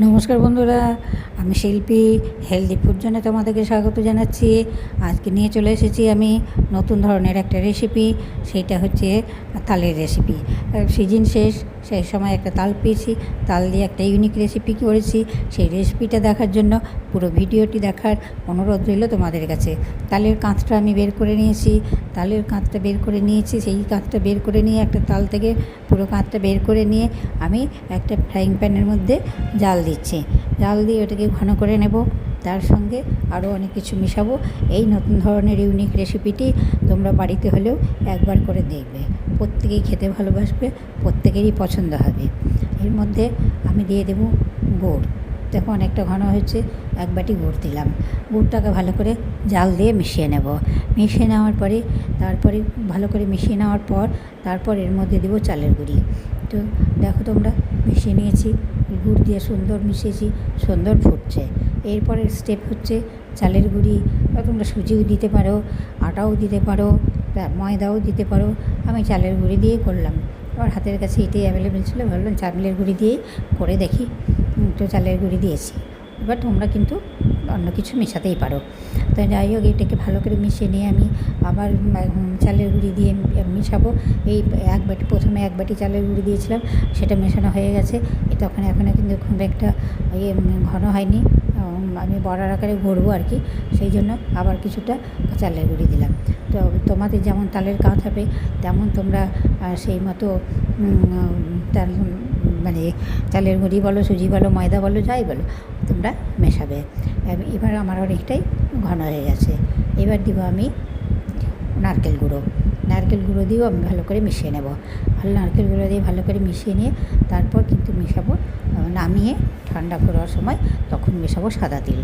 নমস্কার বন্ধুরা আমি শিল্পী, হেলদি ফুড জন্য তোমাদেরকে স্বাগত জানাচ্ছি। আজকে নিয়ে চলে এসেছি আমি নতুন ধরনের একটা রেসিপি সেটা হচ্ছে তালের রেসিপি সিজন শেষ, সেই সময় একটা তাল পেয়েছি, তাল দিয়ে একটা ইউনিক রেসিপি করেছি। সেই রেসিপিটা দেখার জন্য পুরো ভিডিওটি দেখার অনুরোধ রইল তোমাদের কাছে। তালের কাঁচটা আমি বের করে নিয়েছি, তালের কাঁচটা বের করে নিয়েছি, সেই কাঁচটা বের করে নিয়ে একটা তাল থেকে পুরো কাঁচটা বের করে নিয়ে আমি একটা ফ্রাইং প্যানের মধ্যে জাল দিচ্ছি। জাল দিয়ে ওটাকে ঘন করে নেব। তার সঙ্গে আরও অনেক কিছু মিশাবো। এই নতুন ধরনের ইউনিক রেসিপিটি তোমরা বাড়িতে হলেও একবার করে দেখবে। প্রত্যেকেই খেতে ভালোবাসবে, প্রত্যেকেরই পছন্দ হবে। এর মধ্যে আমি দিয়ে দেবো গুড়। দেখো অনেকটা ঘন হয়েছে, এক বাটি গুড় দিলাম। গুড়টাকে ভালো করে জাল দিয়ে মিশিয়ে নেব। মিশিয়ে নেওয়ার পরে, তারপরে ভালো করে মিশিয়ে নেওয়ার পর, তারপর এর মধ্যে দেবো চালের গুঁড়ি। তো দেখো তোমরা, মিশিয়ে নিয়েছি। গুড় দিয়ে সুন্দর মিশিয়েছি, সুন্দর ফুটছে। এরপরের স্টেপ হচ্ছে চালের গুঁড়ি। বা তোমরা সুজিও দিতে পারো, আটাও দিতে পারো ময়দাও দিতে পারো। আমি চালের গুঁড়ি দিয়েই করলাম। আমার হাতের কাছে এটাই অ্যাভেলেবেল ছিল, ভাবলাম চালের গুঁড়ি দিয়েই করে দেখি। তো চালের গুঁড়ি দিয়েছি। এবার তোমরা কিন্তু অন্য কিছু মেশাতেই পারো। তো যাই হোক, এটাকে ভালো করে মিশিয়ে নিয়ে আমি আবার চালের গুঁড়ি দিয়ে মিশাবো। এই এক বাটি, প্রথমে এক বাটি চালের গুঁড়ি দিয়েছিলাম, সেটা মেশানো হয়ে গেছে। তখন এখনও কিন্তু খুব একটা ইয়ে ঘন হয়নি। আমি বড়ার আকারে ঘুরবো আর কি, সেই জন্য আবার কিছুটা চালের গুঁড়ি দিলাম। তো তোমাদের যেমন তালের কাঁচ হবে, তেমন তোমরা সেই মতো তাল মানে চালের গুঁড়ি বলো, সুজি বলো, ময়দা বলো, যাই বলো, তোমরা মেশাবে। এবার আমার অনেকটাই ঘন হয়ে গেছে। এবার দিব আমি নারকেল গুঁড়ো। নারকেল গুঁড়ো দিয়েও আমি ভালো করে মিশিয়ে নেব। ভালো নারকেল গুঁড়ো দিয়ে ভালো করে মিশিয়ে নিয়ে তারপর কিন্তু মেশাবো নামিয়ে ঠান্ডা করার সময় তখন মেশাবো সাদা তিল।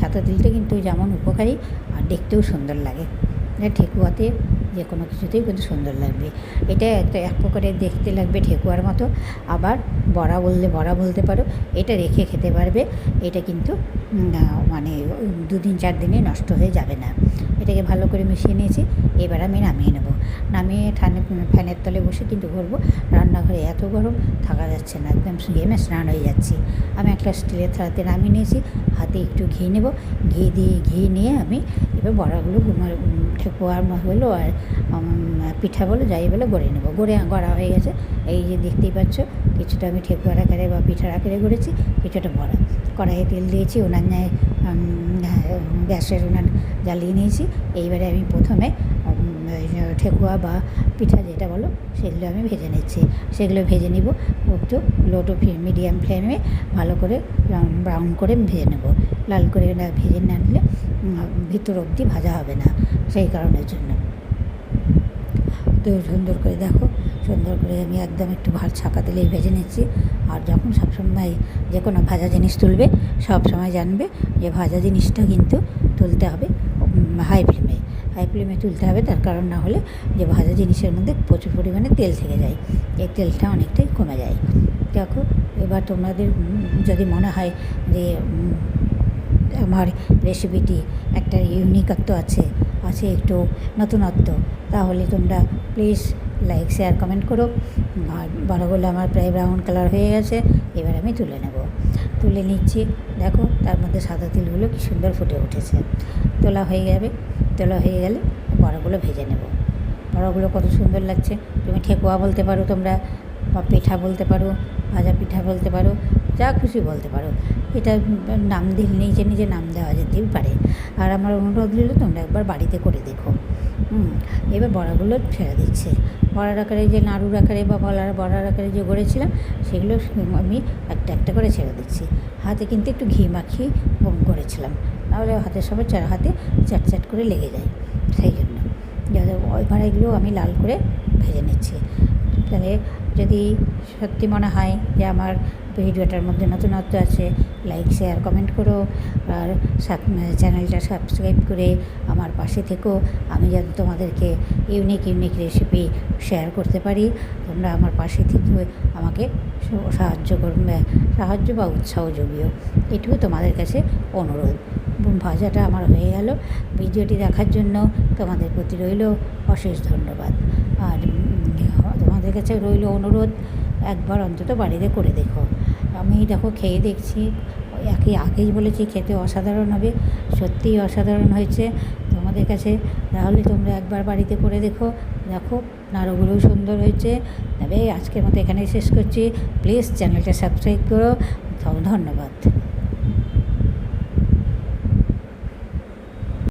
সাদা তিলটা কিন্তু যেমন উপকারী আর দেখতেও সুন্দর লাগে। ঠেকুয়াতে যে কোনো কিছুতেই কিন্তু সুন্দর লাগবে। এটা একটা এক প্রকারের দেখতে লাগবে ঠেকুয়ার মতো। আবার বড়া বললে বড়া বলতে পারো, এটা রেখে খেতে পারবে। এটা কিন্তু মানে দুদিন চার দিনে নষ্ট হয়ে যাবে না। এটাকে ভালো করে মিশিয়ে নিয়েছি, এবার আমি নামিয়ে নেব। নামিয়ে ঠান্ডা ফ্যানের তলে বসে কিন্তু করব। রান্নাঘরে এত গরম, থাকা যাচ্ছে না। একদম ঘেমে স্নান হয়ে যাচ্ছি। আমি একটা স্টিলের থালাতে নামিয়ে নিয়েছি, হাতে একটু ঘি নেব। ঘি দিয়ে, ঘি নিয়ে আমি এবার বড়াগুলো গুমার ঠেকুয়ার হলো আর পিঠা বলো, যাই বলো, গড়ে নেব। গড়ে গড়া হয়ে গেছে। এই যে দেখতেই পাচ্ছ, কিছুটা আমি ঠেকুয়ার আকারে বা পিঠার আকারে গড়েছি, কিছুটা বড়া। কড়াইয়ে তেল দিয়েছি, উনানে গ্যাসের উনান জ্বালিয়ে নিয়েছি। এইবারে আমি প্রথমে ঠেকুয়া বা পিঠা যেটা বলো, সেগুলো আমি ভেজে নিচ্ছি। সেগুলো ভেজে নিব, একটু লো টু মিডিয়াম ফ্লেমে ভালো করে ব্রাউন করে ভেজে নেব। লাল করে ভেজে না নিলে ভিতর অবধি ভাজা হবে না। সেই কারণের জন্য। তো সুন্দর করে দেখো, সুন্দর করে আমি একদম একটু ভাত ছাকা দিলেই ভেজে নিচ্ছি। আর যখন সবসময় যে কোনো ভাজা জিনিস তুলবে সব সময় জানবে যে ভাজা জিনিসটা কিন্তু তুলতে হবে হাই ফ্লেমে হাই ফ্লেমে তুলতে হবে, তার কারণ না হলে যে ভাজা জিনিসের মধ্যে প্রচুর পরিমাণে তেল থেকে যায়। এই তেলটা অনেকটাই কমে যায়। দেখো, এবার তোমাদের যদি মনে হয় যে আমার রেসিপিটি একটা ইউনিকত্ব আছে আছে একটু নতুনত্ব, তাহলে তোমরা প্লিজ লাইক শেয়ার কমেন্ট করো। আর বড়গুলো আমার প্রায় ব্রাউন কালার হয়ে গেছে, এবার আমি তুলে নেব। তুলে নিচ্ছি। দেখো, তার মধ্যে সাদা তিলগুলো কি সুন্দর ফুটে উঠেছে। তোলা হয়ে যাবে, তোলা হয়ে গেলে বড়গুলো ভেজে নেব। বড়গুলো কত সুন্দর লাগছে। তুমি ঠেকুয়া বলতে পারো তোমরা, বা পিঠা বলতে পারো, ভাজা পিঠা বলতে পারো। যা খুশি বলতে পারো। এটা নাম দিলে নিজে নিজে নাম দেওয়া যেতেই পারে। আর আমার অনুরোধ রইল তোমরা একবার বাড়িতে করে দেখো। এবার বড়াগুলো ছেড়ে দিচ্ছে। বড়ার আকারে যে নাড়ুর আকারে বা বলার, বড়ার আকারে যে গড়েছিলাম, সেগুলো আমি একটা একটা করে ছেড়ে দিচ্ছি। হাতে কিন্তু একটু ঘি মাখিয়ে বোম করেছিলাম। নাহলে হাতের সবাই চার হাতে চ্যাট চ্যাট করে লেগে যায়। সেই জন্য। এবার এগুলো আমি লাল করে ভেজে নিচ্ছি। তাহলে যদি সত্যি মনে হয় যে আমার ভিডিওটার মধ্যে নতুনত্ব আছে লাইক শেয়ার কমেন্ট করো আর চ্যানেলটা সাবস্ক্রাইব করে আমার পাশে থেকো। আমি যাতে তোমাদেরকে ইউনিক ইউনিক রেসিপি শেয়ার করতে পারি। তোমরা আমার পাশে থেকে, আমাকে সাহায্য করবে, সাহায্য বা উৎসাহ যোগিও এটুকু তোমাদের কাছে অনুরোধ। ভাজাটা আমার হয়ে গেল। ভিডিওটি দেখার জন্য তোমাদের প্রতি রইল অশেষ ধন্যবাদ। আর তোমাদের কাছে রইল অনুরোধ, একবার অন্তত বাড়িতে করে দেখো। আমি দেখো খেয়ে দেখছি, একে আগেই বলেছি খেতে অসাধারণ হবে, সত্যিই অসাধারণ হয়েছে তোমাদের কাছে। তাহলে তোমরা একবার বাড়িতে করে দেখো দেখো নাড়ুগুলোও সুন্দর হয়েছে। তবে আজকের মতো এখানেই শেষ করছি। প্লিজ চ্যানেলটা সাবস্ক্রাইব করো। ধন্যবাদ।